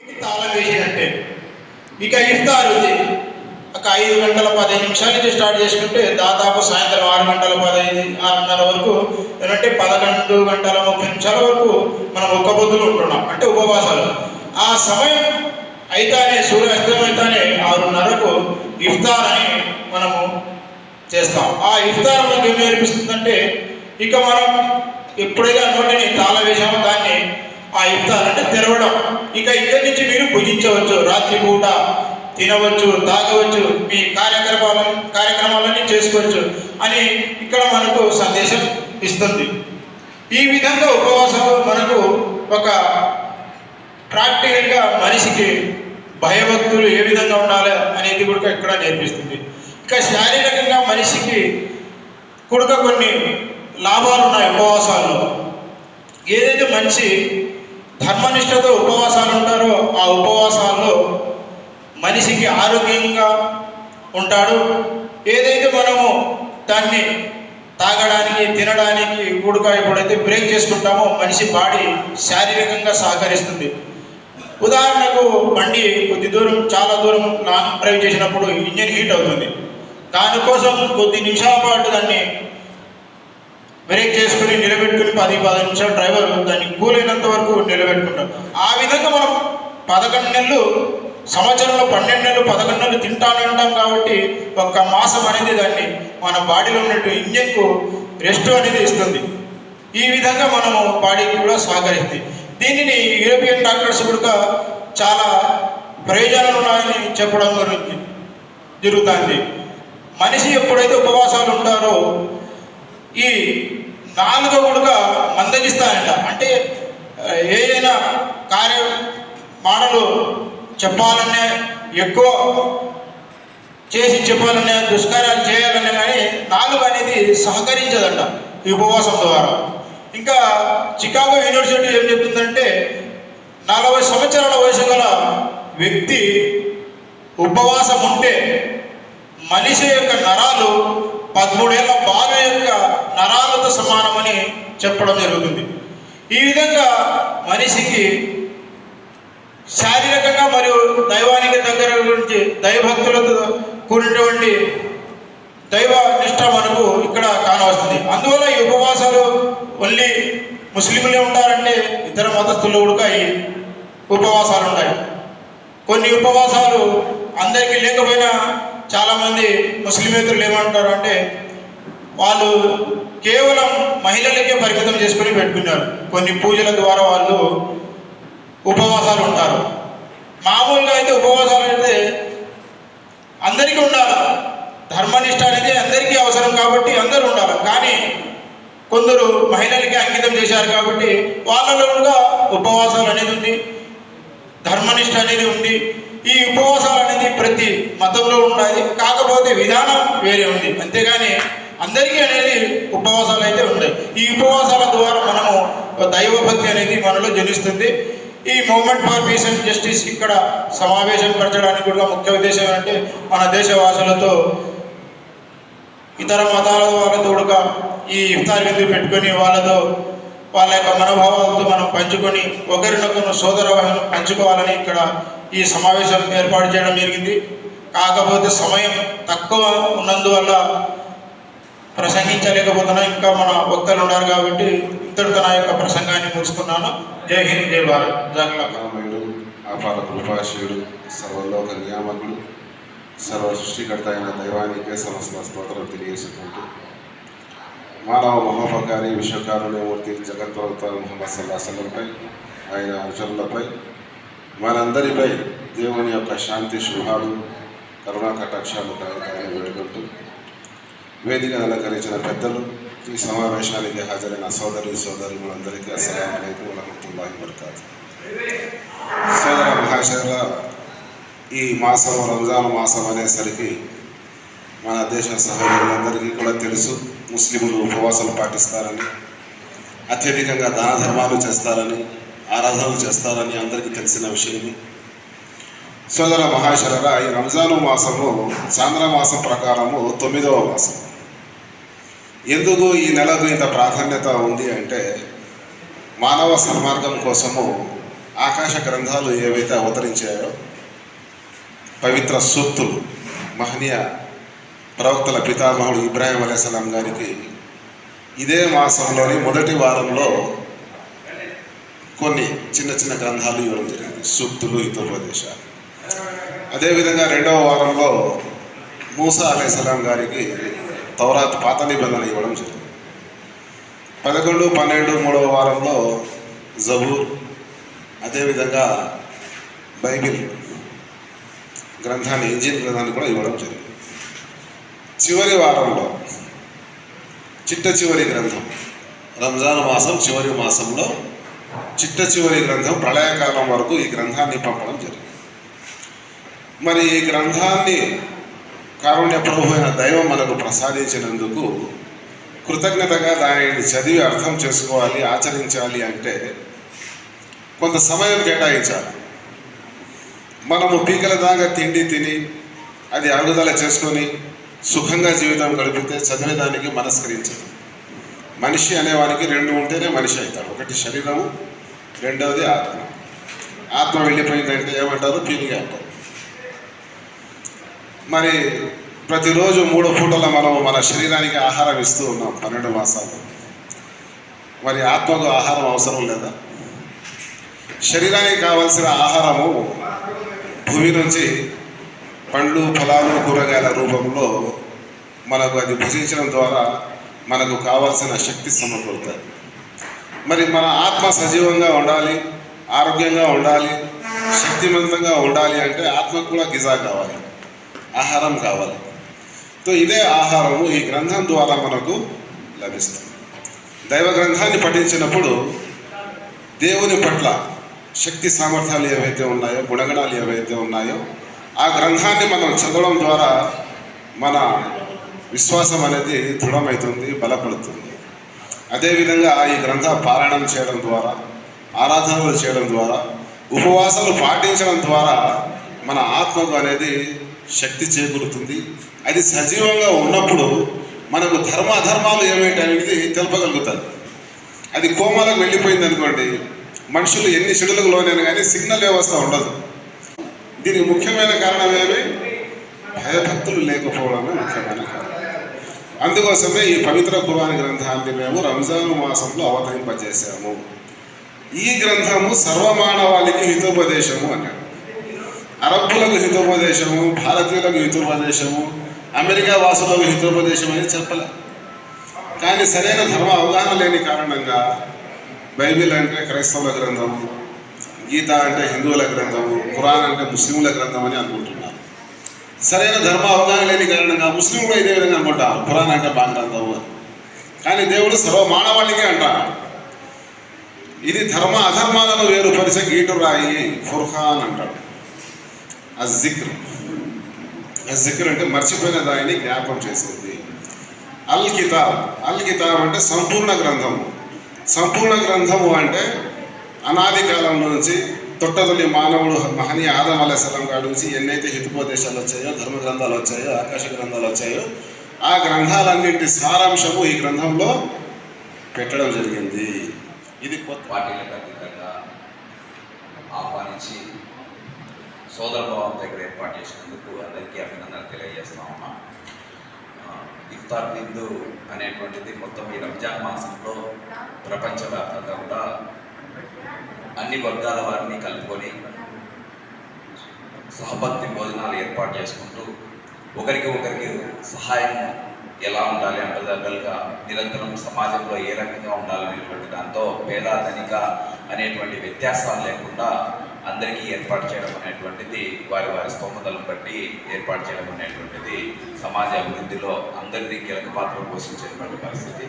తాళం వేసినట్టే ఇక ఇఫ్తార్ ఉంది. ఒక ఐదు గంటల పదిహేను నిమిషాల నుంచి స్టార్ట్ చేసుకుంటే దాదాపు సాయంత్రం ఆరు గంటల పదహైదు ఆరున్నర వరకు ఏంటంటే పదకొండు గంటల ముప్పై నిమిషాల వరకు మనం ఒక్క పొద్దులు ఉంటున్నాం. అంటే ఉపవాసాలు. ఆ సమయం అయితేనే సూర్యాస్తం అయితేనే ఆరున్నరకు ఇఫ్తార్ అని మనము చేస్తాం. ఆ ఇఫ్తార్ మనకి ఏం నేర్పిస్తుందంటే ఇక మనం ఎప్పుడైనా నోటిని తాళ వేసామో దాన్ని ఆ ఇఫ్తార్ అంటే తెరవడం. ఇక ఇక్కడి నుంచి మీరు భుజించవచ్చు రాత్రి పూట తినవచ్చు తాగవచ్చు మీ కార్యక్రమాలను కార్యక్రమాలన్నీ చేసుకోవచ్చు అని ఇక్కడ మనకు సందేశం ఇస్తుంది. ఈ విధంగా ఉపవాసాలు మనకు ఒక ప్రాక్టికల్గా మనిషికి భయభక్తులు ఏ విధంగా ఉండాలి అనేది కూడా ఇక్కడ నేర్పిస్తుంది. ఇక శారీరకంగా మనిషికి కూడా కొన్ని లాభాలు ఉన్నాయి ఉపవాసాల్లో. ఏదైతే మంచి ధర్మనిష్టతో ఉపవాసాలు ఉంటారో ఆ ఉపవాసాల్లో మనిషికి ఆరోగ్యంగా ఉంటాడు. ఏదైతే మనము దాన్ని తాగడానికి తినడానికి కూడక ఎప్పుడైతే బ్రేక్ చేసుకుంటామో మనిషి బాడీ శారీరకంగా సహకరిస్తుంది. ఉదాహరణకు బండి కొద్ది దూరం చాలా దూరం లాంగ్ డ్రైవ్ చేసినప్పుడు ఇంజన్ హీట్ అవుతుంది. దానికోసం కొద్ది నిమిషాల పాటు దాన్ని బ్రేక్ చేసుకుని నిలబెట్టుకుని పది పది నిమిషాలు డ్రైవర్ దాన్ని కూలైనంత వరకు నిలబెట్టుకుంటాం. ఆ విధంగా మనం పదకొండు నెలలు సంవత్సరంలో పన్నెండు నెలలు పదకొండు నెలలు తింటానే ఉంటాం కాబట్టి ఒక్క మాసం అనేది దాన్ని మన బాడీలో ఉన్నట్టు ఇంజన్కు రెస్ట్ అనేది ఇస్తుంది. ఈ విధంగా మనము బాడీకి కూడా సహకరిస్తుంది. దీనిని యూరోపియన్ డాక్టర్స్ కూడా చాలా ప్రయోజనాలు ఉన్నాయని చెప్పడం గురించి జరుగుతుంది. మనిషి ఎప్పుడైతే ఉపవాసాలు ఉంటారో ఈ నాలుగో కొడుక మందగిస్తాయంట అంటే ఏదైనా కార్య మాటలు చెప్పాలనే ఎక్కువ చేసి చెప్పాలనే దుష్కార్యాలు చేయాలనే కానీ నాలుగు అనేది సహకరించదంట ఈ ఉపవాసం ద్వారా. ఇంకా చికాగో యూనివర్సిటీ ఏం చెప్తుందంటే నలభై సంవత్సరాల వయసు గల వ్యక్తి ఉపవాసం ఉంటే మనిషి యొక్క నరాలు పదమూడేళ్ళ బాల యొక్క నరాలతో సమానమని చెప్పడం జరుగుతుంది. ఈ విధంగా మనిషికి శారీరకంగా మరియు దైవానికి దగ్గర గురించి దైవభక్తులతో కూడినటువంటి దైవ నిష్ట మనకు ఇక్కడ కానవస్తుంది. అందువల్ల ఈ ఉపవాసాలు ఓన్లీ ముస్లింలే ఉంటారంటే ఇతర మతస్థులు కూడా ఈ ఉపవాసాలు ఉంటాయి. కొన్ని ఉపవాసాలు అందరికీ లేకపోయినా చాలామంది ముస్లిమేతరులు ఏమంటారు అంటే వాళ్ళు కేవలం మహిళలకే పరిమితం చేసుకుని పెట్టుకున్నారు. కొన్ని పూజల ద్వారా వాళ్ళు ఉపవాసాలు ఉంటారు. మామూలుగా అయితే ఉపవాసాలు అయితే అందరికీ ఉండాలి? ధర్మనిష్ట అనేది అందరికీ అవసరం కాబట్టి అందరూ ఉండాలి? కానీ కొందరు మహిళలకి అంకితం చేశారు కాబట్టి వాళ్ళలో కూడా ఉపవాసాలు అనేది ఉంది ధర్మనిష్ట అనేది ఉంది. ఈ ఉపవాసాలు అనేది ప్రతి మతంలో ఉండాలి కాకపోతే విధానం వేరే ఉంది. అంతేగాని అందరికీ అనేది ఉపవాసాలు అయితే ఉన్నాయి. ఈ ఉపవాసాల ద్వారా మనము దైవభక్తి అనేది మనలో జనిస్తుంది. ఈ movement for peace and justice ఇక్కడ సమావేశం పరచడానికి కూడా ముఖ్య ఉద్దేశం ఏంటంటే మన దేశవాసులతో ఇతర మతాల వాళ్ళతో కూడా ఈ ఇఫ్తార్ విందు పెట్టుకొని వాళ్ళతో వాళ్ళ యొక్క మనోభావాలతో మనం పంచుకొని ఒకరినొకరు సోదర పంచుకోవాలని ఇక్కడ ఈ సమావేశం ఏర్పాటు చేయడం జరిగింది. కాకపోతే సమయం తక్కువ ఉన్నందువల్ల ప్రసంగించలేకపోతున్నా ఇంకా మన వక్తలు ఉన్నారు కాబట్టి ఇంతటితో నా యొక్క ప్రసంగాన్ని ముగిస్తున్నాను జై హింద్ జై భారత్ జాగ్రత్త అపార కృపాశయుడు సర్వలోక నియామకుడు సర్వ సృష్టికర్త అయిన దైవానికే సమస్త స్తోత్రం తెలియజేసుకుంటూ మానవ మహోపకారి విశ్వకారుణ్యమూర్తి జగత్ప్రవక్త ముహమ్మద్ సల్లా సలంపై ఆయన అనుచరులపై మనందరిపై దేవుని యొక్క శాంతి శుభాలు కరుణా కటాక్షాలు కలగాలని వేడుకుంటూ వేదిక అలంకరించిన పెద్దలు ఈ సమావేశానికి హాజరైన సోదరి సోదరి మనందరికీ అస్సలం అయికం వరహతుల్లాహి వబర్కాతు. సోదర మహాశయుల ఈ మాసం రంజాన్ మాసం అనేసరికి మన దేశ సహోదరులందరికీ కూడా తెలుసు ముస్లింలు ఉపవాసాలు పాటిస్తారని అత్యధికంగా దాన ధర్మాలు చేస్తారని ఆరాధనలు చేస్తారని అందరికీ తెలిసిన విషయమే. సోదర మహాశరరా ఈ రంజాను మాసము చాంద్ర మాసం ప్రకారము తొమ్మిదవ మాసం. ఎందుకు ఈ నెలకు ఇంత ప్రాధాన్యత ఉంది అంటే మానవ సన్మార్గం కోసము ఆకాశ గ్రంథాలు ఏవైతే అవతరించాయో పవిత్ర సూక్తులు మహనీయ ప్రవక్తల పితామహుడు ఇబ్రాహిం అలైసలాం గారికి ఇదే మాసంలోని మొదటి వారంలో కొన్ని చిన్న చిన్న గ్రంథాలు ఇవ్వడం జరిగింది. సూక్తులు హితోపదేశాలు అదేవిధంగా రెండవ వారంలో మూసా అలైసలాం గారికి తౌరాత్ పాత నిబంధన ఇవ్వడం జరిగింది. పదకొండు పన్నెండు మూడవ వారంలో జబూర్ అదేవిధంగా బైబిల్ గ్రంథాన్ని ఇంజిన్ గ్రంథాన్ని కూడా ఇవ్వడం జరిగింది. చివరి వారంలో చిట్ట చివరి గ్రంథం రంజాన్ మాసం చివరి మాసంలో చిట్ట చివరి గ్రంథం ప్రళయకాలం వరకు ఈ గ్రంథాన్ని పంపడం జరిగింది. మరి ఈ గ్రంథాన్ని కారుణ్య ప్రభు అయిన దైవం మనకు ప్రసాదించినందుకు కృతజ్ఞతగా దానిని చదివి అర్థం చేసుకోవాలి ఆచరించాలి అంటే కొంత సమయం కేటాయించాలి. మనము పీకల దాకా తిండి తిని అది అరుగుదల చేసుకొని సుఖంగా జీవితం గడిపితే చదివేదానికి మనస్కరించదు. మనిషి అనేవానికి రెండు ఉంటేనే మనిషి అవుతాడు. ఒకటి శరీరము రెండవది ఆత్మ. ఆత్మ వెళ్ళిపోయిందంటే ఏమంటారు? పీలిగా అంటారు. మరి ప్రతిరోజు మూడు పూటల మనం మన శరీరానికి ఆహారం ఇస్తూ ఉన్నాం పన్నెండు మాసాలు. మరి ఆత్మకు ఆహారం అవసరం లేదా? శరీరానికి కావాల్సిన ఆహారము భూమి నుంచి పండ్లు ఫలాలు కూరగాయల రూపంలో మనకు అది భుజించడం ద్వారా మనకు కావాల్సిన శక్తి సమకూరుతుంది మరి మన ఆత్మ సజీవంగా ఉండాలి ఆరోగ్యంగా ఉండాలి శక్తివంతంగా ఉండాలి అంటే ఆత్మకు కూడా గిజా కావాలి. ఆహారం కావాలి. సో ఇదే ఆహారము ఈ గ్రంథం ద్వారా మనకు లభిస్తుంది. దైవ గ్రంథాన్ని పఠించినప్పుడు దేవుని పట్ల శక్తి సామర్థ్యాలు ఏవైతే ఉన్నాయో గుణగణాలు ఏవైతే ఉన్నాయో ఆ గ్రంథాన్ని మనం చదవడం ద్వారా మన విశ్వాసం అనేది దృఢమవుతుంది బలపడుతుంది. అదేవిధంగా ఈ గ్రంథ పారాయణం చేయడం ద్వారా ఆరాధనలు చేయడం ద్వారా ఉపవాసాలు పాటించడం ద్వారా మన ఆత్మకు అనేది శక్తి చేకూరుతుంది. అది సజీవంగా ఉన్నప్పుడు మనకు ధర్మ అధర్మాలు ఏమిటి అనేది తెలపగలుగుతుంది అది కోమాలకు వెళ్ళిపోయింది అనుకోండి మనుషులు ఎన్ని చెడులకు లోనైనా కానీ సిగ్నల్ వ్యవస్థ ఉండదు. దీనికి ముఖ్యమైన కారణం ఏమి? భయభక్తులు లేకపోవడమే ముఖ్యమైన కారణం. అందుకోసమే ఈ పవిత్ర కురాన్ గ్రంథాన్ని మేము రంజాన్ మాసంలో అవతరింపజేశాము. ఈ గ్రంథము సర్వమానవాళికి హితోపదేశము అన్నాడు. అరబ్బులకు హితోపదేశము భారతీయులకు హితోపదేశము అమెరికా వాసులకు హితోపదేశం అని చెప్పలే. కానీ సరైన ధర్మ అవగాహన లేని కారణంగా బైబిల్ అంటే క్రైస్తవుల గ్రంథము గీత అంటే హిందువుల గ్రంథము ఖురాన్ అంటే ముస్లింల గ్రంథం అని అనుకుంటున్నారు. సరైన ధర్మ అవగాహన లేని కారణంగా ముస్లిం కూడా ఇదే విధంగా అనుకుంటారు. ఖురాన్ అంటే బాగా గ్రంథము కానీ దేవుడు సర్వ మానవాళికే అంటాడు. ఇది ధర్మ అధర్మాలను వేరుపరిచే గీటు రాయి ఫుర్ఖాన్ అంటాడు. అజిక్ర్ అజిక్ర్ అంటే మర్చిపోయిన దానిని జ్ఞాపం చేసేది. అల్ కితాబ్ అల్ కితాబ్ అంటే సంపూర్ణ గ్రంథము. సంపూర్ణ గ్రంథము అంటే అనాది కాలం నుంచి తొట్టదొలి మానవుడు మహనీయ ఆదం అలైసలం కాడి నుంచి ఎన్నైతే హితోపదేశాలు వచ్చాయో ధర్మ గ్రంథాలు వచ్చాయో ఆకాశ గ్రంథాలు వచ్చాయో ఆ గ్రంథాలన్నింటి సారాంశము ఈ గ్రంథంలో పెట్టడం జరిగింది. ఇది కొత్త పార్టీలకు అతీతంగా ఆహ్వానించి సోదర భావం దగ్గర ఏర్పాటు చేసినందుకు అందరికీ అభినందనలు తెలియజేస్తా ఉన్నా. ఇఫ్తార్ బిందు అనేటువంటిది మొత్తం ఈ రంజాన్ మాసంలో ప్రపంచవ్యాప్తంగా కూడా అన్ని వర్గాల వారిని కలుపుకొని సహభక్తి భోజనాలు ఏర్పాటు చేసుకుంటూ ఒకరికి ఒకరికి సహాయం ఎలా ఉండాలి అండదండలుగా నిరంతరం సమాజంలో ఏ రకంగా ఉండాలనేటువంటి దాంతో పేద ధనిక అనేటువంటి వ్యత్యాసాలు లేకుండా అందరికీ ఏర్పాటు చేయడం అనేటువంటిది వారి వారి స్తోమతలను బట్టి ఏర్పాటు చేయడం అనేటువంటిది సమాజ అభివృద్ధిలో అందరినీ కీలక పాత్ర పోషించేటువంటి పరిస్థితి.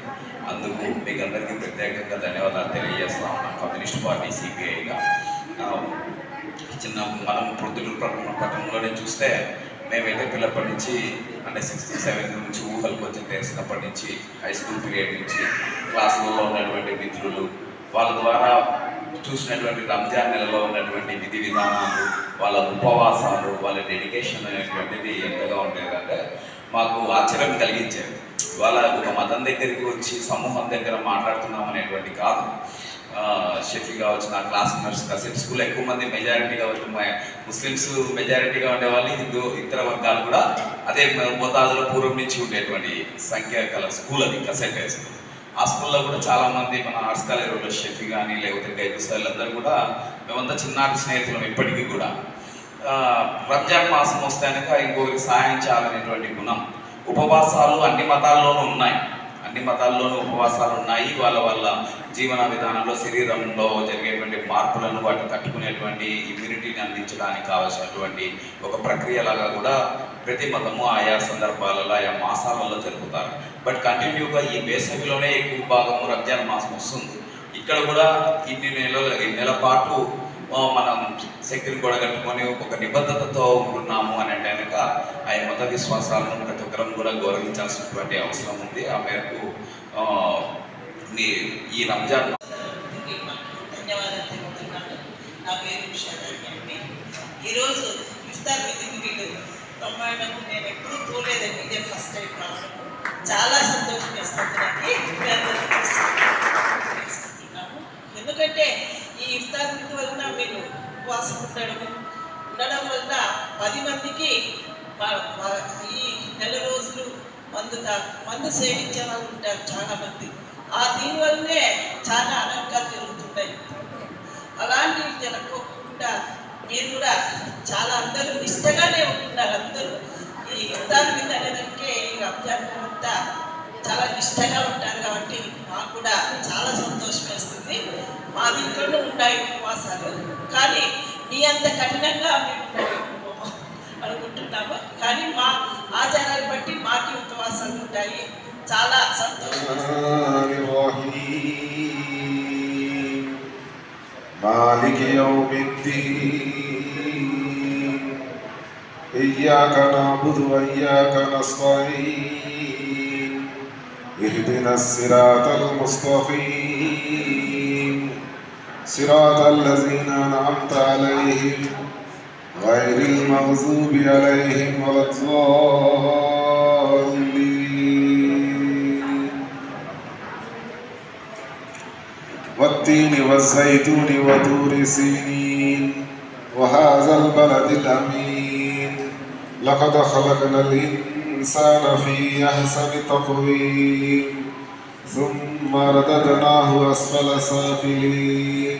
అందుకు మీకు అందరికీ ప్రత్యేకంగా ధన్యవాదాలు తెలియజేస్తా ఉన్నాం. కమ్యూనిస్ట్ పార్టీ సిపిఐగా. చిన్న మనం ప్రొద్దుటూరు పట్టణంలోనే చూస్తే మేమైతే పిల్లప్పటి నుంచి అంటే సిక్స్త్ సెవెంత్ నుంచి ఊహలు కొంచెం తెలిసినప్పటి నుంచి హై స్కూల్ పీరియడ్ నుంచి క్లాసులలో ఉన్నటువంటి మిత్రులు వాళ్ళ ద్వారా చూసినటువంటి రంజాన్ నెలలో ఉన్నటువంటి విధి విధానాలు వాళ్ళ ఉపవాసాలు వాళ్ళ డెడికేషన్ అనేటువంటిది ఎంతగా ఉండేదంటే మాకు ఆశ్చర్యం కలిగించేది వాళ్ళ ఒక మతం దగ్గరికి వచ్చి సమూహం దగ్గర మాట్లాడుతున్నాం అనేటువంటి కాదు. ఆ, షెఫీ కావచ్చు నా క్లాస్మేట్స్ కసిన్ స్కూల్ ఎక్కువ మంది మెజారిటీ కావచ్చు మా- ముస్లిమ్స్ మెజారిటీగా ఉండేవాళ్ళు హిందూ ఇతర వర్గాలు కూడా అదే మోతాదులో పూర్వం నుంచి ఉండేటువంటి సంఖ్య కల స్కూల్ అది కసెట్ స్కూల్ హాస్టల్లో కూడా చాలామంది మన ఆర్ట్స్ కాలేజీలో షెఫీ కానీ లేకపోతే గైడ్ సార్లు కూడా మేమంతా చిన్నాటి స్నేహితులం ఇప్పటికీ కూడా. రంజాన్ మాసం వస్తే కనుక ఇంకొకరికి సాయం చేయాలనేటువంటి గుణం. ఉపవాసాలు అన్ని మతాల్లోనూ ఉన్నాయి. అన్ని మతాల్లోనూ ఉపవాసాలు ఉన్నాయి వాళ్ళ వాళ్ళ జీవన విధానంలో శరీరంలో జరిగేటువంటి మార్పులను వాటిని తట్టుకునేటువంటి ఇమ్యూనిటీని అందించడానికి కావాల్సినటువంటి ఒక ప్రక్రియలాగా కూడా ప్రతి మతము ఆయా సందర్భాలలో ఆయా మాసాలలో జరుపుతారు. బట్ కంటిన్యూగా ఈ వేసవిలోనే ఎక్కువ భాగము రంజాన్ మాసం వస్తుంది. ఇక్కడ కూడా ఇన్ని నెలల ఈ నెల పాటు మనం శక్తిని కూడా కట్టుకొని ఒక నిబద్ధతతో ఉంటున్నాము అని అంటే కనుక ఆయన మత విశ్వాసాలను ప్రతి ఒక్కరం కూడా గౌరవించాల్సినటువంటి అవసరం ఉంది. ఆ మేరకు ఈ- రంజాన్ ఈరోజు ఇఫ్తార్ విధికి వీళ్ళు బ్రహ్మాండము నేను ఎప్పుడూ తోలేదండి ఇదే ఫస్ట్ టైం రావడం. చాలా సంతోషం వేస్తుంది నాకు మీ అందరికీ తెలుస్తున్నాము. ఎందుకంటే ఈ ఇఫ్తార్ విధి వలన మీరు ఉపవాసం ఉండడం ఉండడం వలన పది మందికి ఈ నెల రోజులు మందు తా మందు సేవించే వాళ్ళు ఉంటారు చాలా మంది ఆ దీనివల్లనే చాలా అనర్థాలు జరుగుతుంటాయి అలాంటివి జరగకుండా మీరు కూడా చాలా అందరూ నిష్టగానే ఉంటున్నారు అందరూ. ఈ యుద్ధానికి మీద అనేదానికి ఈ రంజాన్ అంతా చాలా నిష్టగా ఉంటారు కాబట్టి మాకు కూడా చాలా సంతోషం వేస్తుంది. మా దీంట్లోనూ ఉన్నాయి ఉపవాసాలు. కానీ మీ అంత కఠినంగా మేము అనుకుంటున్నాము కానీ మా ఆచారాన్ని బట్టి మాకి ఉపవాసాలు ఉంటాయి చాలా సంతోషం الرحمن الرحيم مالك يوم الدين إياك نعبد وإياك نستعين اهدنا الصراط المستقيم صراط الذين أنعمت عليهم غير المغضوب عليهم ولا والتين والزيتون وطور سينين وهذا البلد الأمين. لقد خلقنا الإنسان في أحسن تقويم ثم رددناه أسفل سافلين.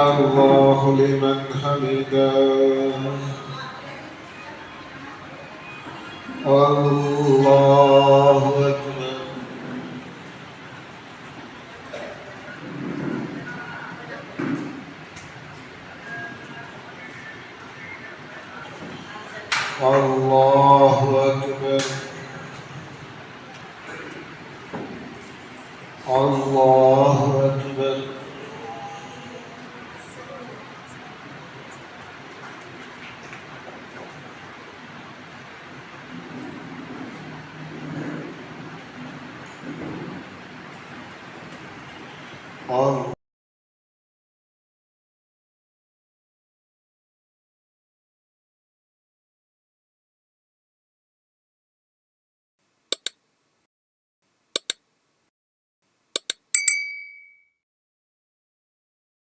الله لمن حمده الله ağır.